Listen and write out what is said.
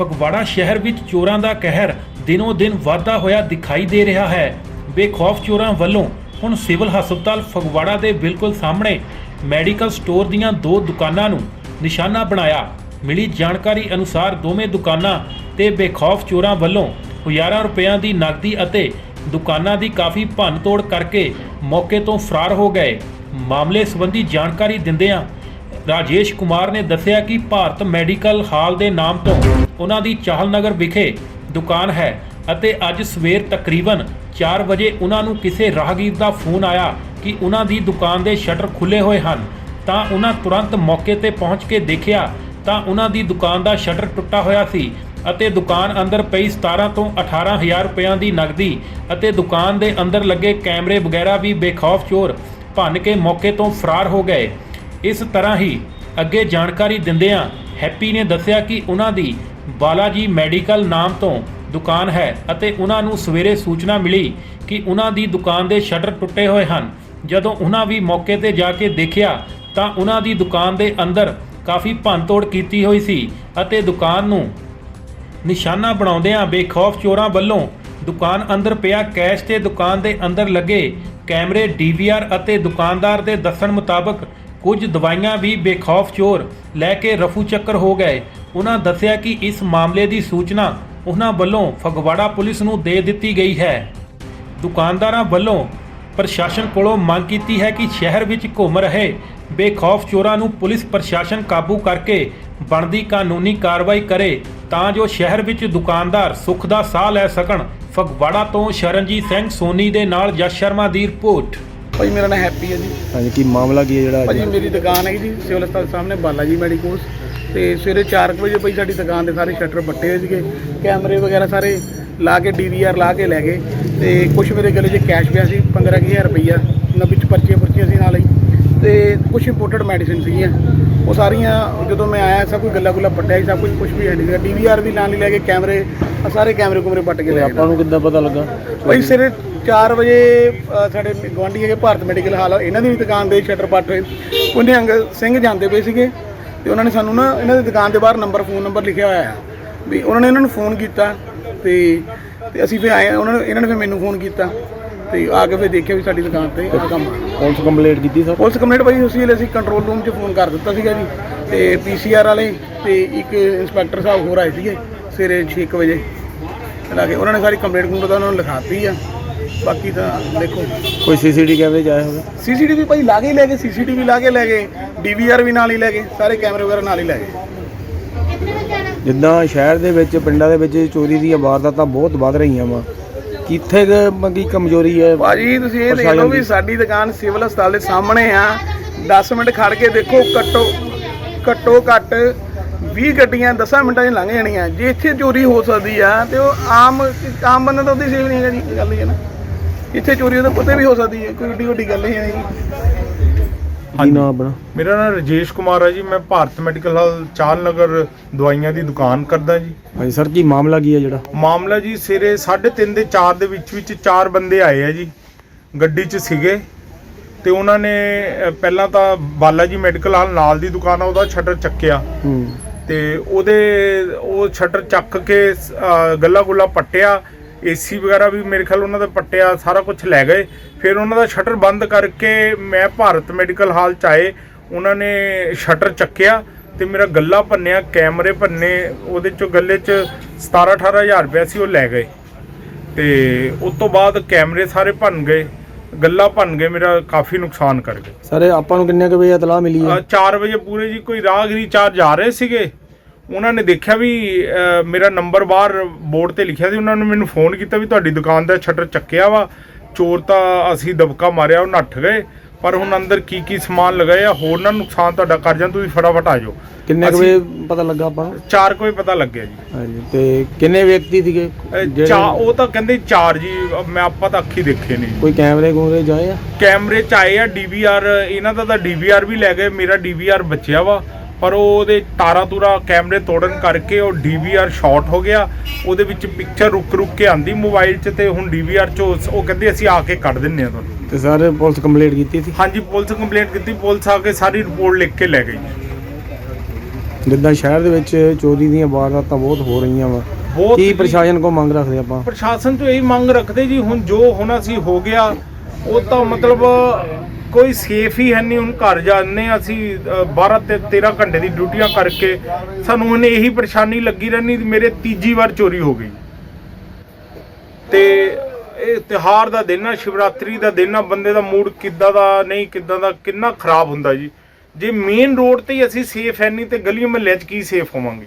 ਫਗਵਾੜਾ ਸ਼ਹਿਰ ਵਿੱਚ ਚੋਰਾਂ ਦਾ ਕਹਿਰ ਦਿਨੋ ਦਿਨ ਵਾਧਾ ਹੋਇਆ ਦਿਖਾਈ ਦੇ ਰਿਹਾ ਹੈ। ਬੇਖੌਫ ਚੋਰਾਂ ਵੱਲੋਂ ਹੁਣ ਸਿਵਲ ਹਸਪਤਾਲ ਫਗਵਾੜਾ ਦੇ ਬਿਲਕੁਲ ਸਾਹਮਣੇ ਮੈਡੀਕਲ ਸਟੋਰ ਦੀਆਂ ਦੋ ਦੁਕਾਨਾਂ ਨੂੰ ਨਿਸ਼ਾਨਾ ਬਣਾਇਆ। ਮਿਲੀ ਜਾਣਕਾਰੀ ਅਨੁਸਾਰ ਦੋਵੇਂ ਦੁਕਾਨਾਂ ਤੇ ਬੇਖੌਫ ਚੋਰਾਂ ਵੱਲੋਂ ਹਜ਼ਾਰਾਂ ਰੁਪਇਆਂ ਦੀ ਨਕਦੀ ਅਤੇ ਦੁਕਾਨਾਂ ਦੀ ਕਾਫੀ ਭੰਨਤੋੜ ਕਰਕੇ ਮੌਕੇ ਤੋਂ ਫਰਾਰ ਹੋ ਗਏ। ਮਾਮਲੇ ਸੰਬੰਧੀ ਜਾਣਕਾਰੀ ਦਿੰਦਿਆਂ ਰਾਜੇਸ਼ ਕੁਮਾਰ ਨੇ ਦੱਸਿਆ ਕਿ ਭਾਰਤ ਮੈਡੀਕਲ ਹਾਲ ਦੇ ਨਾਮ ਤੋਂ ਉਹਨਾਂ ਦੀ ਚਾਹਲ ਨਗਰ ਵਿਖੇ ਦੁਕਾਨ ਹੈ ਅਤੇ ਅੱਜ ਸਵੇਰ ਤਕਰੀਬਨ 4 ਵਜੇ ਉਹਨਾਂ ਨੂੰ ਕਿਸੇ ਰਾਹਗੀਰ ਦਾ ਫੋਨ ਆਇਆ ਕਿ ਉਹਨਾਂ ਦੀ ਦੁਕਾਨ ਦੇ ਸ਼ਟਰ ਖੁੱਲੇ ਹੋਏ ਹਨ। ਤਾਂ ਉਹਨਾਂ ਤੁਰੰਤ ਮੌਕੇ ਤੇ ਪਹੁੰਚ ਕੇ ਦੇਖਿਆ ਤਾਂ ਉਹਨਾਂ ਦੀ ਦੁਕਾਨ ਦਾ ਸ਼ਟਰ ਟੁੱਟਾ ਹੋਇਆ ਸੀ ਅਤੇ ਦੁਕਾਨ ਅੰਦਰ ਪਈ 17 ਤੋਂ 18000 ਰੁਪਇਆਂ ਦੀ ਨਕਦੀ ਅਤੇ ਦੁਕਾਨ ਦੇ ਅੰਦਰ ਲੱਗੇ ਕੈਮਰੇ ਵਗੈਰਾ ਵੀ ਬੇਖੌਫ ਚੋਰ ਭੰਨ ਕੇ ਮੌਕੇ ਤੋਂ ਫਰਾਰ ਹੋ ਗਏ। ਇਸ ਤਰ੍ਹਾਂ ਹੀ ਅੱਗੇ ਜਾਣਕਾਰੀ ਦਿੰਦਿਆਂ ਹੈਪੀ ਨੇ ਦੱਸਿਆ ਕਿ ਉਹਨਾਂ ਦੀ ਬਾਲਾਜੀ ਮੈਡੀਕਲ ਨਾਮ ਤੋਂ ਦੁਕਾਨ ਹੈ ਅਤੇ ਉਹਨਾਂ ਨੂੰ ਸਵੇਰੇ ਸੂਚਨਾ ਮਿਲੀ ਕਿ ਉਹਨਾਂ ਦੀ ਦੁਕਾਨ ਦੇ ਸ਼ਟਰ ਟੁੱਟੇ ਹੋਏ ਹਨ। ਜਦੋਂ ਉਹਨਾਂ ਵੀ ਮੌਕੇ ਤੇ ਜਾ ਕੇ ਦੇਖਿਆ ਤਾਂ ਉਹਨਾਂ ਦੀ ਦੁਕਾਨ ਦੇ ਅੰਦਰ ਕਾਫੀ ਭੰਨਤੋੜ ਕੀਤੀ ਹੋਈ ਸੀ ਅਤੇ ਦੁਕਾਨ ਨੂੰ ਨਿਸ਼ਾਨਾ ਬਣਾਉਂਦਿਆਂ ਬੇਖੌਫ ਚੋਰਾਂ ਵੱਲੋਂ ਦੁਕਾਨ ਅੰਦਰ ਪਿਆ ਕੈਸ਼ ਤੇ ਦੁਕਾਨ ਦੇ ਅੰਦਰ ਲੱਗੇ ਕੈਮਰੇ ਡੀਵੀਆਰ ਅਤੇ ਦੁਕਾਨਦਾਰ ਦੇ ਦੱਸਣ ਮੁਤਾਬਕ ਕੁਝ ਦਵਾਈਆਂ ਵੀ ਬੇਖੌਫ ਚੋਰ ਲੈ ਕੇ ਰਫੂ ਚੱਕਰ ਹੋ ਗਏ। ਉਹਨਾਂ ਦੱਸਿਆ ਕਿ ਇਸ ਮਾਮਲੇ ਦੀ ਸੂਚਨਾ ਉਹਨਾਂ ਵੱਲੋਂ ਫਗਵਾੜਾ ਪੁਲਿਸ ਨੂੰ ਦੇ ਦਿੱਤੀ ਗਈ ਹੈ। ਦੁਕਾਨਦਾਰਾਂ ਵੱਲੋਂ ਪ੍ਰਸ਼ਾਸਨ ਕੋਲੋਂ ਮੰਗ ਕੀਤੀ ਹੈ ਕਿ ਸ਼ਹਿਰ ਵਿੱਚ ਘੁੰਮ ਰਹੇ ਬੇਖੌਫ ਚੋਰਾਂ ਨੂੰ ਪੁਲਿਸ ਪ੍ਰਸ਼ਾਸਨ ਕਾਬੂ ਕਰਕੇ ਬਣਦੀ ਕਾਨੂੰਨੀ ਕਾਰਵਾਈ ਕਰੇ ਤਾਂ ਜੋ ਸ਼ਹਿਰ ਵਿੱਚ ਦੁਕਾਨਦਾਰ ਸੁੱਖ ਦਾ ਸਾਹ ਲੈ ਸਕਣ। ਫਗਵਾੜਾ ਤੋਂ ਸ਼ਰਨਜੀਤ ਸਿੰਘ ਸੋਨੀ ਦੇ ਨਾਲ ਜਸ ਸ਼ਰਮਾ ਦੀ ਰਿਪੋਰਟ। ਭਾਜੀ ਮੇਰਾ ਨਾਮ ਹੈਪੀ ਹੈ ਜੀ। ਹਾਂਜੀ ਕੀ ਮਾਮਲਾ ਕੀ ਹੈ ਜਿਹੜਾ ਭਾਜੀ ਅੱਜ? ਮੇਰੀ ਦੁਕਾਨ ਹੈ ਜੀ ਸਿਵਲ ਹਸਪਤਾਲ ਸਾਹਮਣੇ ਬਾਲਾ ਜੀ ਮੈਡੀਕੋਸ ਤੇ ਸਵੇਰੇ 4 ਵਜੇ ਭਾਈ ਸਾਡੀ ਦੁਕਾਨ ਦੇ ਸਾਰੇ ਸ਼ਟਰ ਬੱਟੇ ਹੋਏ ਸੀਗੇ। ਕੈਮਰੇ ਵਗੈਰਾ ਸਾਰੇ ਲਾ ਕੇ ਡੀਵੀਆਰ ਲਾ ਕੇ ਲੈ ਗਏ। ਤੇ ਕੁਝ ਮੇਰੇ ਗਲੇ 'ਚ ਕੈਸ਼ ਪਿਆ ਸੀ 15000 ਰੁਪਈਆ। ਉਹਨਾਂ ਵਿੱਚ ਪਰਚੀਆਂ ਪਰਚੀਆਂ ਸੀ ਨਾਲ ਹੀ। ਤੇ ਕੁਝ ਇੰਪੋਰਟਡ ਮੈਡੀਸਿਨ ਸੀਗੀਆਂ। ਉਹ ਸਾਰੀਆਂ ਜਦੋਂ ਮੈਂ ਆਇਆ ਸਭ ਕੁਝ ਗੱਲਾ ਗੁੱਲਾ ਪੱਟਿਆ ਸੀ ਸਭ ਕੁਝ ਕੁਝ ਵੀ ਹੈ ਨਹੀਂ ਸੀਗਾ ਡੀਵੀਆਰ ਵੀ ਨਾਲ ਹੀ ਲੈ ਕੇ ਕੈਮਰੇ ਆਹ ਸਾਰੇ ਕੈਮਰੇ ਕੁਮਰੇ ਪੱਟ ਕੇ ਲੈ ਗਏ ਆਪਾਂ ਨੂੰ ਕਿੱਦਾਂ ਪਤਾ ਲੱਗਾ? ਭਾਈ ਸਵੇਰੇ 4 ਵਜੇ ਅ, ਸਾਡੇ ਗਵਾਂਢੀ ਹੈਗੇ ਭਾਰਤ ਮੈਡੀਕਲ ਹਾਲ ਇਹਨਾਂ ਦੀ ਵੀ ਦੁਕਾਨ ਦੇ ਸ਼ਟਰ ਪੱਟ ਹੋਏ ਉਹਨੇ ਅੰਗ ਸਿੰਘ ਜਾਂਦੇ ਪਏ ਸੀਗੇ ਤੇ ਉਹਨਾਂ ਨੇ ਸਾਨੂੰ ਨਾ ਇਹਨਾਂ ਦੀ ਦੁਕਾਨ ਦੇ ਬਾਹਰ ਨੰਬਰ ਫੋਨ ਨੰਬਰ ਲਿਖਿਆ ਹੋਇਆ ਹੈ ਵੀ ਉਹਨਾਂ ਨੇ ਇਹਨਾਂ ਨੂੰ ਫੋਨ ਕੀਤਾ ਤੇ ਤੇ ਅਸੀਂ ਫਿਰ ਆਏ ਉਹਨਾਂ ਨੇ ਇਹਨਾਂ ਨੇ ਫਿਰ ਮੈਨੂੰ ਫੋਨ ਕੀਤਾ। ਤੇ ਆ ਕੇ ਫਿਰ ਦੇਖਿਆ ਵੀ ਸਾਡੀ ਦੁਕਾਨ ਤੇ ਆਹ ਕੰਮ ਆ। ਪੁਲਿਸ ਕੰਪਲੇਂਟ ਕੀਤੀ ਸਰ? ਪੁਲਿਸ ਕੰਪਲੇਂਟ ਭਾਈ ਉਸੇ ਵੇਲੇ ਅਸੀਂ ਕੰਟਰੋਲ ਰੂਮ 'ਚ ਫੋਨ ਕਰ ਦਿੱਤਾ ਸੀਗਾ ਜੀ ਤੇ ਪੀਸੀਆਰ ਵਾਲੇ ਤੇ ਇੱਕ ਇੰਸਪੈਕਟਰ ਸਾਹਿਬ ਹੋਰ ਆਏ ਸੀਗੇ ਸਵੇਰੇ 6 ਵਜੇ। ਲਾ ਕੇ ਉਹਨਾਂ ਨੇ ਸਾਰੀ ਕੰਪਲੇਂਟ ਨੂੰ ਪਤਾ ਉਹਨਾਂ ਨੂੰ ਲਿਖਾਤੀ ਆ। ਬਾਕੀ ਤਾਂ ਦੇਖੋ। ਕੋਈ ਸੀਸੀਟੀ ਕੈਮਰੇ ਚ ਆਇਆ ਹੋਵੇ? ਸੀਸੀਟੀਵੀ ਭਾਈ ਲਾ ਕੇ ਹੀ ਲੈ ਗਏ ਸੀਸੀਟੀਵੀ ਲਾ ਕੇ ਲੈ ਗਏ ਡੀਵੀਆਰ ਵੀ ਨਾਲ ਹੀ ਲੈ ਗਏ ਸਾਰੇ ਕੈਮਰੇ ਵਗੈਰਾ ਨਾਲ ਹੀ ਲੈ ਗਏ। ਜਿੱਦਾਂ ਸ਼ਹਿਰ ਦੇ ਵਿੱਚ ਪਿੰਡਾਂ ਦੇ ਵਿੱਚ ਚੋਰੀ ਦੀਆਂ ਵਾਰਦਾਤਾਂ ਬਹੁਤ ਵੱਧ ਰਹੀਆਂ ਵਾ। ਕਿੱਥੇ ਕੁ ਮੰਗੀ ਕਮਜ਼ੋਰੀ ਹੈ? ਭਾਜੀ ਤੁਸੀਂ ਇਹ ਦੇਖ ਲਓ ਵੀ। ਸਾਡੀ ਦੁਕਾਨ ਸਿਵਲ ਹਸਪਤਾਲ ਦੇ ਸਾਹਮਣੇ ਆ। 10 ਮਿੰਟ ਖੜ ਕੇ ਦੇਖੋ ਘੱਟੋ ਘੱਟੋ ਘੱਟ 20 ਗੱਡੀਆਂ 10 ਮਿੰਟਾਂ 'ਚ ਲੰਘ ਜਾਣੀਆਂ। ਜੇ ਇੱਥੇ ਚੋਰੀ ਹੋ ਸਕਦੀ ਆ ਤੇ ਉਹ ਆਮ ਆਮ ਬੰਦਾ ਤਾਂ ਉਹਦੀ ਸੇਫ ਨਹੀਂ ਹੈਗਾ। ਜੀ ਗੱਲ ਹੀ ਹੈ ਨਾ। ਇੱਥੇ ਚੋਰੀ ਉਹਦੇ ਪੁੱਤੇ ਵੀ ਹੋ ਸਕਦੀ ਹੈ ਕੋਈ ਏਡੀ ਵੱਡੀ ਗੱਲ ਨਹੀਂ ਹੈ ਜੀ ਕੀ ਨਾਮ ਆਪਣਾ? ਮੇਰਾ ਨਾਮ ਰਜੇਸ਼ ਕੁਮਾਰ ਹੈ ਜੀ ਮੈਂ ਭਾਰਤ ਮੈਡੀਕਲ ਹਾਲ ਚਾਲ ਨਗਰ ਦਵਾਈਆਂ ਦੀ ਦੁਕਾਨ ਕਰਦਾ ਜੀ। ਹਾਂਜੀ ਸਰ ਕੀ ਮਾਮਲਾ ਕੀ ਹੈ ਜਿਹੜਾ? ਮਾਮਲਾ ਜੀ ਸਵੇਰੇ 3:30 ਦੇ 4 ਦੇ ਵਿੱਚ ਵਿੱਚ ਚਾਰ ਬੰਦੇ ਆਏ ਆ ਜੀ ਗੱਡੀ 'ਚ ਸੀਗੇ। ਤੇ ਉਹਨਾਂ ਨੇ ਅ, ਪਹਿਲਾਂ ਤਾਂ ਬਾਲਾ ਜੀ ਮੈਡੀਕਲ ਹਾਲ ਨਾਲ ਦੀ ਦੁਕਾਨ ਆ ਉਹਦਾ ਸ਼ਟਰ ਚੱਕਿਆ। ਹੂੰ। ਤੇ ਉਹਦੇ ਉਹ ਸ਼ਟਰ ਚੱਕ ਕੇ ਗੱਲਾ ਗੁੱਲਾ ਪੱਟਿਆ। ਏਸੀ ਵਗੈਰਾ ਵੀ ਮੇਰੇ ਖਿਆਲ ਉਹਨਾਂ ਦਾ ਪੱਟਿਆ ਸਾਰਾ ਕੁਝ ਲੈ ਗਏ। ਫਿਰ ਉਹਨਾਂ ਦਾ ਸ਼ਟਰ ਬੰਦ ਕਰਕੇ ਮੈਂ ਭਾਰਤ ਮੈਡੀਕਲ ਹਾਲ ਚ ਆਏ। ਉਹਨਾਂ ਨੇ ਸ਼ਟਰ ਚੱਕਿਆ ਤੇ ਮੇਰਾ ਗੱਲਾ ਭੰਨਿਆ ਕੈਮਰੇ ਭੰਨੇ ਉਹਦੇ ਚੋਂ ਗੱਲੇ ਚ 17 18000 ਰੁਪਏ ਸੀ ਉਹ ਲੈ ਗਏ। ਤੇ ਉਸ ਤੋਂ ਬਾਅਦ ਕੈਮਰੇ ਸਾਰੇ ਭੰਨ ਗਏ ਗੱਲਾ ਭੰਨ ਗਏ ਮੇਰਾ ਕਾਫੀ ਨੁਕਸਾਨ ਕਰ ਗਏ। ਸਰ ਆਪਾਂ ਨੂੰ ਕਿੰਨੇ ਕੁ ਵਜੇ ਇਤਲਾਹ ਮਿਲੀ ਹੈ? 4 ਵਜੇ ਪੂਰੇ ਜੀ ਕੋਈ ਰਾਹਗੀਰੀ ਚਾਰ ਜਾ ਰਹੇ ਸੀਗੇ। ਉਹਨਾਂ ਨੇ ਦੇਖਿਆ ਵੀ ਮੇਰਾ ਨੰਬਰ ਬਾਹਰ ਬੋਰਡ ਤੇ ਲਿਖਿਆ ਸੀ ਉਹਨਾਂ ਨੇ ਮੈਨੂੰ ਫੋਨ ਕੀਤਾ ਵੀ ਤੁਹਾਡੀ ਦੁਕਾਨ ਦਾ ਸ਼ਟਰ ਚੱਕਿਆ ਵਾ। ਚੋਰ ਤਾਂ ਅਸੀਂ ਦਬਕਾ ਮਾਰਿਆ ਉਹ ਨੱਠ ਗਏ। ਪਰ ਹੁਣ ਅੰਦਰ ਕੀ ਕੀ ਸਮਾਨ ਲਗਾਏ ਆ ਹੋਰ ਨਾ ਨੁਕਸਾਨ ਤੁਹਾਡਾ ਕਰ ਜਾਣ ਤੁਸੀਂ ਫਟਾਫਟ ਆ ਜਾਓ। ਕਿੰਨੇ ਕੁ ਵਜੇ ਪਤਾ ਲੱਗਾ ਆਪਾਂ ਨੂੰ? 4 ਕੋਈ ਪਤਾ ਲੱਗਿਆ ਜੀ। ਹਾਂਜੀ ਤੇ ਕਿੰਨੇ ਵਿਅਕਤੀ ਸੀਗੇ? ਚਾ ਉਹ ਤਾਂ ਕਹਿੰਦੇ ਚਾਰ ਜੀ ਮੈਂ ਆਪਾਂ ਤਾਂ ਅੱਖੀ ਦੇਖੇ ਨਹੀਂ ਕੋਈ ਕੈਮਰੇ ਕੂਮਰੇ ਜਾਏ ਆ? ਕੈਮਰੇ ਚ ਆਏ ਆ ਡੀਵੀਆਰ ਇਹਨਾਂ ਦਾ ਤਾਂ ਡੀਵੀਆਰ ਵੀ ਲੈ ਗਏ ਮੇਰਾ ਡੀਵੀਆਰ ਬਚਿਆ ਵਾ। ਪਰ ਉਹ ਉਹਦੇ ਤਾਰਾ ਤੂਰਾ ਕੈਮਰੇ ਤੋੜਨ ਕਰਕੇ ਉਹ ਡੀਵੀਆਰ ਸ਼ਾਰਟ ਹੋ ਗਿਆ। ਉਹਦੇ ਵਿੱਚ ਪਿਕਚਰ ਰੁਕ ਰੁਕ ਕੇ ਆਂਦੀ ਮੋਬਾਈਲ 'ਚ ਤੇ ਹੁਣ ਡੀਵੀਆਰ 'ਚ ਉਹ ਕਹਿੰਦੇ ਅਸੀਂ ਆ ਕੇ ਕੱਢ ਦਿੰਨੇ ਆ ਤੁਹਾਨੂੰ। ਤੇ ਸਰ ਪੁਲਿਸ ਕੰਪਲੇਂਟ ਕੀਤੀ ਸੀ? ਹਾਂਜੀ ਪੁਲਿਸ ਕੰਪਲੇਂਟ ਕੀਤੀ। ਪੁਲਿਸ ਆ ਕੇ ਸਾਰੀ ਰਿਪੋਰਟ ਲਿਖ ਕੇ ਲੈ ਗਈ। ਜਿੱਦਾਂ ਸ਼ਹਿਰ ਦੇ ਵਿੱਚ ਚੋਰੀ ਦੀਆਂ ਵਾਰਦਾਤਾਂ ਬਹੁਤ ਹੋ ਰਹੀਆਂ ਵਾ। ਬਹੁਤ ਕੀ ਪ੍ਰਸ਼ਾਸਨ ਕੋ ਮੰਗ ਰੱਖਦੇ ਆਪਾਂ? ਪ੍ਰਸ਼ਾਸਨ ਤੋਂ ਇਹੀ ਮੰਗ ਰੱਖਦੇ ਜੀ। ਹੁਣ ਜੋ ਹੋਣਾ ਸੀ ਹੋ ਗਿਆ ਉਹ ਤਾਂ ਮਤਲਬ ਕੋਈ ਸੇਫ ਹੀ ਹੈ ਨਹੀਂ ਹੁਣ ਘਰ ਜਾਂਦੇ ਹਾਂ ਅਸੀਂ ਅ, 12 ਤੇ 13 ਘੰਟੇ ਦੀ ਡਿਊਟੀਆਂ ਕਰਕੇ ਸਾਨੂੰ ਹੁਣ ਇਹੀ ਪਰੇਸ਼ਾਨੀ ਲੱਗੀ ਰਹਿਣੀ ਮੇਰੇ ਤੀਜੀ ਵਾਰ ਚੋਰੀ ਹੋ ਗਈ। ਤੇ ਇਹ ਤਿਹਾਰ ਦਾ ਦਿਨ ਆ ਸ਼ਿਵਰਾਤਰੀ ਦਾ ਦਿਨ ਆ ਬੰਦੇ ਦਾ ਮੂਡ ਕਿੱਦਾਂ ਦਾ ਨਹੀਂ ਕਿੱਦਾਂ ਦਾ ਕਿੰਨਾ ਖਰਾਬ ਹੁੰਦਾ ਜੀ। ਜੇ ਮੇਨ ਰੋਡ ਤੇ ਹੀ ਅਸੀਂ ਸੇਫ ਹੈ ਨਹੀਂ ਤੇ ਗਲੀ ਮਹੱਲਿਆਂ 'ਚ ਕੀ ਸੇਫ ਹੋਵਾਂਗੇ?